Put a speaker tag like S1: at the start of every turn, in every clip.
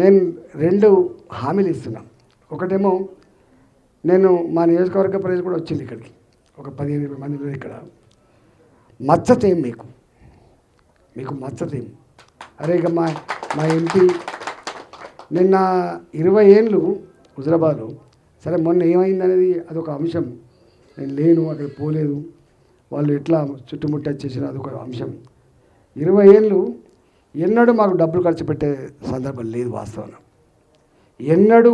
S1: నేను రెండు హామీలు ఇస్తున్నాను ఒకటేమో నేను మా నియోజకవర్గ ప్రజలు కూడా వచ్చింది ఇక్కడికి. ఒక పదిహేను ఇరవై మంది ఇక్కడ. మచ్చతేం మీకు? మీకు మచ్చతేం అరే ఇక మా మా ఎంపీ నిన్న ఇరవై ఏళ్ళు హుజరాబాద్లో సరే మొన్న ఏమైంది అనేది అదొక అంశం. నేను లేను అక్కడ పోలేదు. వాళ్ళు ఎట్లా చుట్టుముట్ట చేసిన అదొక అంశం. ఇరవై ఏళ్ళు ఎన్నడూ మాకు డబ్బులు ఖర్చు పెట్టే సందర్భం లేదు వాస్తవం ఎన్నడూ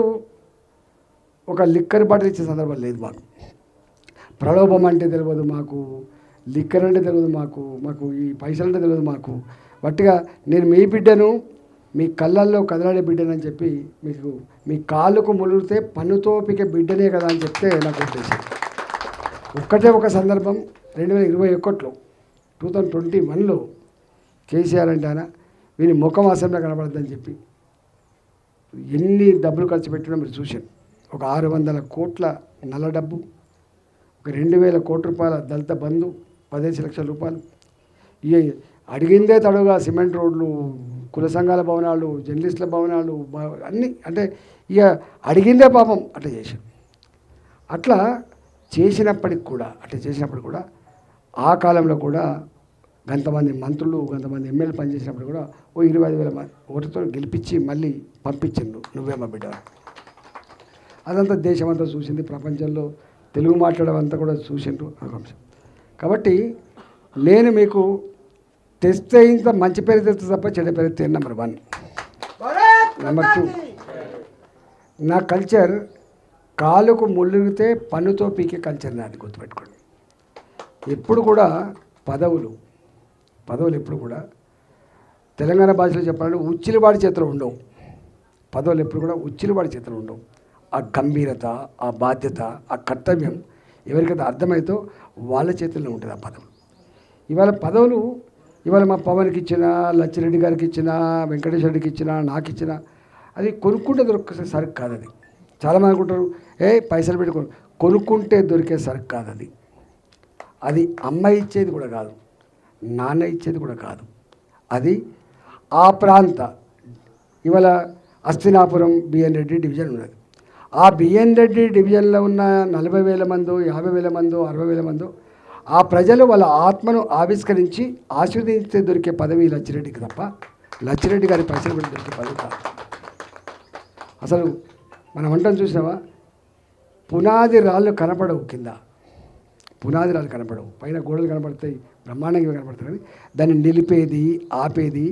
S1: ఒక లిక్కర్ బాటిల్ ఇచ్చే సందర్భం లేదు మాకు. ప్రలోభం అంటే తెలియదు మాకు లిక్కర్ అంటే తెలియదు మాకు మాకు ఈ పైసలు అంటే తెలియదు మాకు. బట్టిగా నేను మీ బిడ్డను మీ కళ్ళల్లో కదలాడే బిడ్డనని చెప్పి మీకు మీ కాళ్ళకు ములిగితే పన్నుతోపికే బిడ్డనే కదా అని చెప్తే నాకు ఉద్దేశం. ఒక్కటే ఒక సందర్భం రెండు వేల ఇరవై ఒకటిలో టూ థౌజండ్ ట్వంటీ వన్లో కేసీఆర్ అంటే ఆయన వీని ముఖం అసెంబ్లీ కనబడద్దని చెప్పి. ఎన్ని డబ్బులు ఖర్చు పెట్టినా మీరు చూశారు. ఒక ఆరు వందల కోట్ల నల్ల డబ్బు ఒక రెండు వేల కోట్ల రూపాయల దళిత బంధు పదిహేను లక్షల రూపాయలు. ఇక అడిగిందే తడుగా సిమెంట్ రోడ్లు కుల సంఘాల భవనాలు జర్నలిస్టుల భవనాలు అన్నీ అంటే ఇక అడిగిందే పాపం అట్లా చేశారు. అట్లా చేసినప్పటికి కూడా అట్లా చేసినప్పుడు కూడా ఆ కాలంలో కూడా గంతమంది మంత్రులు గంతమంది ఎమ్మెల్యే పనిచేసినప్పుడు కూడా ఓ ఇరవై ఐదు వేల మంది ఓటుతో గెలిపించి మళ్ళీ పంపించిండు నువ్వేమో బిడ్డ. అదంతా దేశమంతా చూసింది ప్రపంచంలో తెలుగు మాట్లాడడం అంతా కూడా చూసిండ్రు అంశం కాబట్టి నేను మీకు తెస్తే ఇంత మంచి పేరు తెస్తే తప్ప చెడ్డ పేరు తెస్తే నెంబర్ వన్. Number two. నా కల్చర్ కాలుకు ముళ్ళిగితే పన్నుతో పీకే కల్చర్ నాది గుర్తుపెట్టుకోండి. ఎప్పుడు కూడా పదవులు పదవులు ఎప్పుడు కూడా తెలంగాణ భాషలో చెప్పాలంటే ఉచ్చిలివాడి చేతిలో ఉండవు. పదవులు ఎప్పుడు కూడా ఉచ్చిలివాడి చేతిలో ఉండవు. ఆ గంభీరత ఆ బాధ్యత ఆ కర్తవ్యం ఎవరికైతే అర్థమైతో వాళ్ళ చేతుల్లో ఉంటుంది ఆ పదవులు ఇవాళ పదవులు ఇవాళ మా పవన్కి ఇచ్చిన లచ్చిరెడ్డి గారికి ఇచ్చిన వెంకటేశ్వర రెడ్డికి ఇచ్చిన నాకు ఇచ్చిన అది కొనుక్కుంటే దొరికే సరుకు కాదు అది. చాలామంది అనుకుంటారు ఏ పైసలు పెట్టి కొనుక్కుంటే దొరికే సరుకు కాదు అది. అది అమ్మాయి ఇచ్చేది కూడా కాదు. నాన్న ఇచ్చేది కూడా కాదు. అది ఆ ప్రాంత ఇవాళ అస్తినాపురం బిఎన్ రెడ్డి డివిజన్ ఉన్నది. ఆ బిఎన్ రెడ్డి డివిజన్లో ఉన్న నలభై వేల మందో యాభై వేల మందో అరవై వేల మందో ఆ ప్రజలు వాళ్ళ ఆత్మను ఆవిష్కరించి ఆశీర్వదించితే దొరికే పదవి లచ్చిరెడ్డికి తప్ప లచ్చిరెడ్డి గారి పైసలు దొరికే పదవి కాదు. అసలు మనం అంటాం చూసావా పునాది రాళ్ళు కనపడవు కింద. పునాదిరాలు రాళ్ళు కనపడవు పైన గోడలు కనపడతాయి బ్రహ్మాండంగా కనపడతాయి కానీ దాన్ని నిలిపేది ఆపేది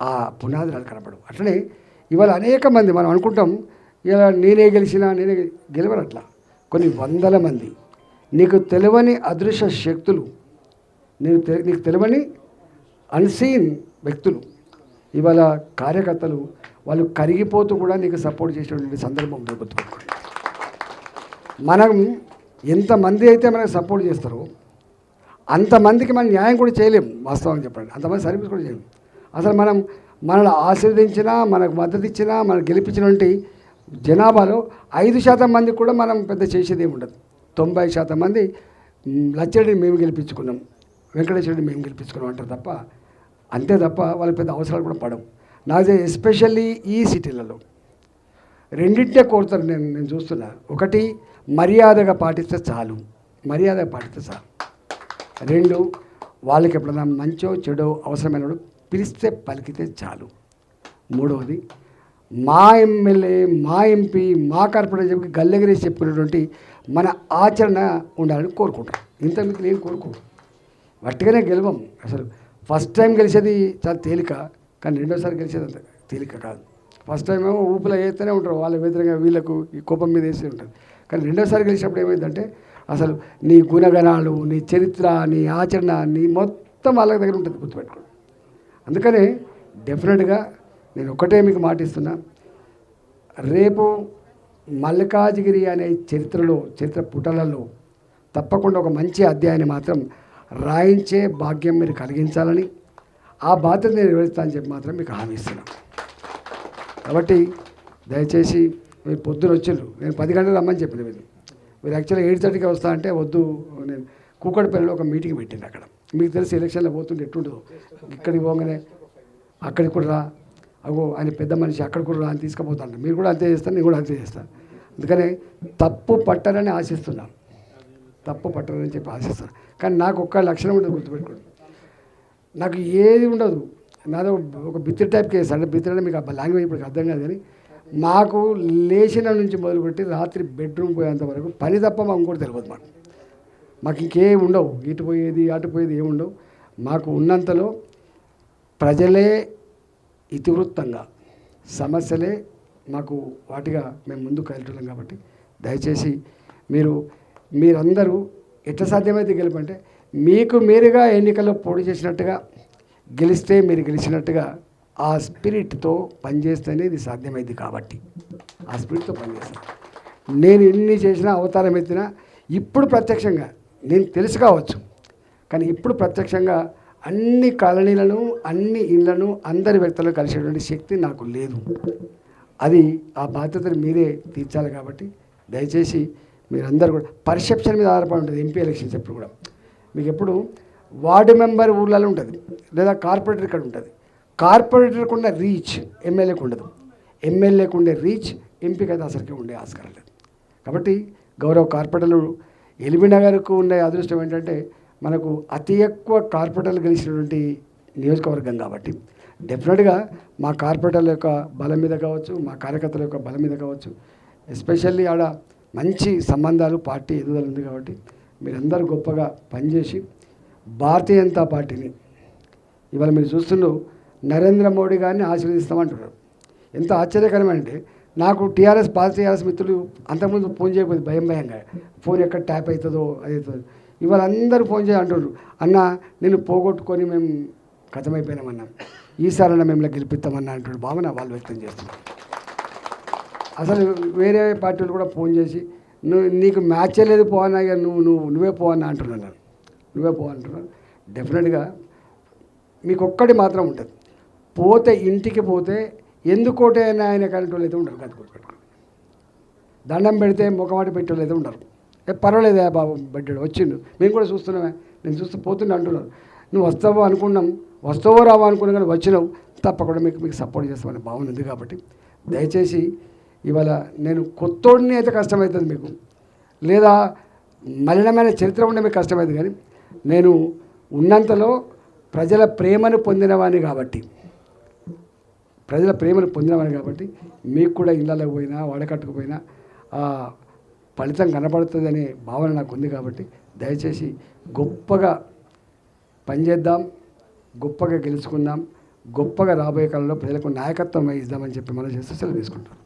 S1: ఆ పునాదిరాలు రాళ్ళు కనపడవు అట్లనే ఇవాళ అనేక మంది మనం అనుకుంటాం ఇలా నేనే గెలిచినా నేనే గెలవరు అట్లా కొన్ని వందల మంది. నీకు తెలియని అదృశ్య శక్తులు నీకు తె- నీకు తెలియని అన్సీన్ వ్యక్తులు ఇవాళ కార్యకర్తలు వాళ్ళు కరిగిపోతూ కూడా నీకు సపోర్ట్ చేసేటువంటి సందర్భం దొరుకుతుంది. మనం ఎంతమంది అయితే మనకు సపోర్ట్ చేస్తారో అంతమందికి మనం న్యాయం కూడా చేయలేం వాస్తవం చెప్పండి అంతమంది సర్వీస్ కూడా చేయలేము అసలు మనం మనల్ని ఆశీర్వదించినా మనకు మద్దతు ఇచ్చినా మనకు గెలిపించినటువంటి జనాభాలో ఐదు శాతం మందికి కూడా మనం పెద్ద చేసేది ఏమి ఉండదు. తొంభై శాతం మంది లచ్చడిని మేము గెలిపించుకున్నాం వెంకటేశ్వరుడిని మేము గెలిపించుకున్నాం అంటారు తప్ప అంతే తప్ప వాళ్ళ పెద్ద అవసరాలు కూడా పడవు. నాదే ఎస్పెషల్లీ ఈ సిటీలలో. రెండింటినే కోరుతారు నేను నేను చూస్తున్నా. ఒకటి మర్యాదగా పాటిస్తే చాలు. మర్యాదగా పాటిస్తే చాలు. రెండు వాళ్ళకి ఎప్పుడైనా మంచో చెడో అవసరమైనప్పుడు పిలిస్తే పలికితే చాలు. మూడవది మా ఎమ్మెల్యే మా ఎంపీ మా కార్పొరేటర్ చెప్పి గల్లెగిరేసి చెప్పినటువంటి మన ఆచరణ ఉండాలని కోరుకుంటాం. ఇంత మీకు ఏం కోరుకోరు వట్టిగానే గెలవం. అసలు ఫస్ట్ టైం గెలిచేది చాలా తేలిక కానీ రెండోసారి గెలిచేది అంత తేలిక కాదు. ఫస్ట్ టైం ఏమో ఊపిలో వేస్తూనే ఉంటారు. వాళ్ళ వ్యతిరేకంగా వీళ్ళకు ఈ కోపం మీద వేసి ఉంటుంది కానీ రెండోసారి గెలిచినప్పుడు ఏమైందంటే అసలు నీ గుణగణాలు నీ చరిత్ర నీ ఆచరణ నీ మొత్తం వాళ్ళ దగ్గర ఉంటుంది గుర్తుపెట్టుకోండి. అందుకనే డెఫినెట్గా నేను ఒకటే మీకు మాటిస్తున్నా రేపు మల్లికాజిగిరి అనే చరిత్రలో చరిత్ర పుటలలో తప్పకుండా ఒక మంచి అధ్యాయాన్ని మాత్రం రాయించే భాగ్యం మీరు కలిగించాలని ఆ బాధ్యత నేను నిర్వహిస్తానని చెప్పి మాత్రం మీకు హామీ ఇస్తున్నాను. కాబట్టి దయచేసి మీరు పొద్దున వచ్చిండ్రు నేను పది గంటలు రమ్మని చెప్పిన మీరు మీరు యాక్చువల్గా ఎయిట్ థర్టీకి వస్తా అంటే వద్దు నేను కూకట్పల్లిలో ఒక మీటింగ్ పెట్టింది అక్కడ. మీకు తెలిసి ఎలక్షన్లో పోతుంటే ఎట్టుండదు ఇక్కడికి పోగానే అక్కడికి కూడా రా. అగో ఆయన పెద్ద మనిషి అక్కడ కూడా రా అని తీసుకుపోతాను మీరు కూడా అంతే చేస్తాను నేను కూడా అంతే చేస్తాను. అందుకని తప్పు పట్టాలని ఆశిస్తున్నాను తప్పు పట్టాలని చెప్పి ఆశిస్తాను కానీ నాకు ఒక్క లక్షణం ఉండదు గుర్తుపెట్టుకోండి. నాకు ఏది ఉండదు. నాదో ఒక బిత్తిరి టైప్ కేసు. అంటే బిత్తిరి అంటే మీకు ఆ లాంగ్వేజ్ ఇప్పుడు అర్థం కాదు కానీ మాకు లేచిన నుంచి మొదలుపెట్టి రాత్రి బెడ్రూమ్ పోయేంత వరకు పని తప్ప మాకు ఇంకోటి తెలియదు మాట మాకు ఇంకేం ఉండవు. ఇటు పోయేది అటు పోయేది ఏమి ఉండవు. మాకు ఉన్నంతలో ప్రజలే ఇతివృత్తంగా సమస్యలే మాకు వాటిగా మేము ముందుకు వెళ్తున్నాం కాబట్టి దయచేసి మీరు మీరందరూ ఎట్లా సాధ్యమైతే గెలుపంటే మీకు మీరుగా ఎన్నికల్లో పోటీ చేసినట్టుగా గెలిస్తే మీరు గెలిచినట్టుగా ఆ స్పిరిట్తో పనిచేస్తేనే ఇది సాధ్యమైంది కాబట్టి. ఆ స్పిరిట్తో పనిచేస్తాను. నేను ఎన్ని చేసినా అవతారం ఎత్తినా ఇప్పుడు ప్రత్యక్షంగా నేను తెలుసు కావచ్చు. కానీ ఇప్పుడు ప్రత్యక్షంగా అన్ని కాలనీలను అన్ని ఇళ్ళను అందరి వ్యక్తులను కలిసేటువంటి శక్తి నాకు లేదు. అది ఆ బాధ్యతను మీరే తీర్చాలి కాబట్టి దయచేసి మీరందరూ కూడా పర్సెప్షన్ మీద ఆధారపడి ఉంటుంది. ఎంపీ ఎలక్షన్స్ ఎప్పుడు కూడా. మీకు ఎప్పుడు వార్డు మెంబర్ ఊళ్ళలో ఉంటుంది. లేదా కార్పొరేటర్ ఇక్కడ ఉంటుంది. కార్పొరేటర్కి ఉన్న రీచ్ ఎమ్మెల్యేకి ఉండదు. ఎమ్మెల్యేకి ఉండే రీచ్ ఎంపీకి అయితే అసలుకి ఉండే ఆస్కారం లేదు. కాబట్టి గౌరవ కార్పొరేటర్లు ఎలిమినగర్కు ఉండే అదృష్టం ఏంటంటే మనకు అతి ఎక్కువ కార్పొరేటర్లు గెలిచినటువంటి నియోజకవర్గం కాబట్టి డెఫినెట్గా మా కార్పొరేటర్ల యొక్క బలం మీద కావచ్చు మా కార్యకర్తల యొక్క బలం మీద కావచ్చు ఎస్పెషల్లీ ఆడ మంచి సంబంధాలు పార్టీ ఎదుగుదల ఉంది కాబట్టి మీరందరూ గొప్పగా పనిచేసి భారతీయ జనతా పార్టీని ఇవాళ మీరు చూస్తుండ్రు నరేంద్ర మోడీ గారిని ఆశీర్వదిస్తామంటున్నారు. ఎంత ఆశ్చర్యకరమంటే నాకు టీఆర్ఎస్ పార్టీ టీఆర్ఎస్ మిత్రులు అంతకుముందు ఫోన్ చేయకపోతే భయం భయంగా ఫోన్ ఎక్కడ ట్యాప్ అవుతుందో అది అవుతుందో? ఇవాళ అందరూ ఫోన్ చేయ అంటున్నారు అన్న నేను పోగొట్టుకొని మేము కథమైపోయినామన్నా ఈసారన్నా మిమ్మల్ని గెలిపిస్తామన్నా అంటున్నారు. భావన వాళ్ళు వ్యక్తం చేస్తున్నారు. అసలు వేరే పార్టీలు కూడా ఫోన్ చేసి నువ్వు నీకు మ్యాచ్ లేదు పోవన్నా ఇక నువ్వు నువ్వు నువ్వే పోవన్నా అంటున్నాను నువ్వే పో అంటున్నాను డెఫినెట్గా మీకు ఒక్కటి మాత్రం ఉంటుంది. పోతే ఇంటికి పోతే ఎందుకోటే ఆయన కంట్రోల్ అయితే ఉండరు కథ గుర్తుపెట్టుకోండి దండం పెడితే ముఖమాట పెట్టేళ్ళు అయితే ఉండరు. ఏ పర్వాలేదా బాబు పెట్టాడు వచ్చిండు. మేము కూడా చూస్తున్నామే. నేను చూస్తూ పోతున్నా అంటున్నారు. నువ్వు వస్తావో అనుకున్నాం. వస్తావో రావో అనుకున్నా కానీ వచ్చినావు. తప్పకుండా మీకు మీకు సపోర్ట్ చేస్తామని భావన ఉంది కాబట్టి. దయచేసి ఇవాళ నేను కొత్తోడిని అయితే కష్టమవుతుంది మీకు. లేదా మలినమైన చరిత్ర ఉండే మీకు కష్టమైంది కానీ నేను ఉన్నంతలో ప్రజల ప్రేమను పొందినవాడిని కాబట్టి. ప్రజల ప్రేమను పొందినవారు కాబట్టి మీకు కూడా ఇళ్ళలో పోయినా వాడకట్టుకుపోయినా ఆ ఫలితం అనే భావన నాకు ఉంది కాబట్టి దయచేసి గొప్పగా పనిచేద్దాం గొప్పగా గెలుచుకుందాం గొప్పగా రాబోయే కాలంలో ప్రజలకు నాయకత్వం వహిద్దామని చెప్పి మనం చేస్తూ సెలవు తీసుకుంటాం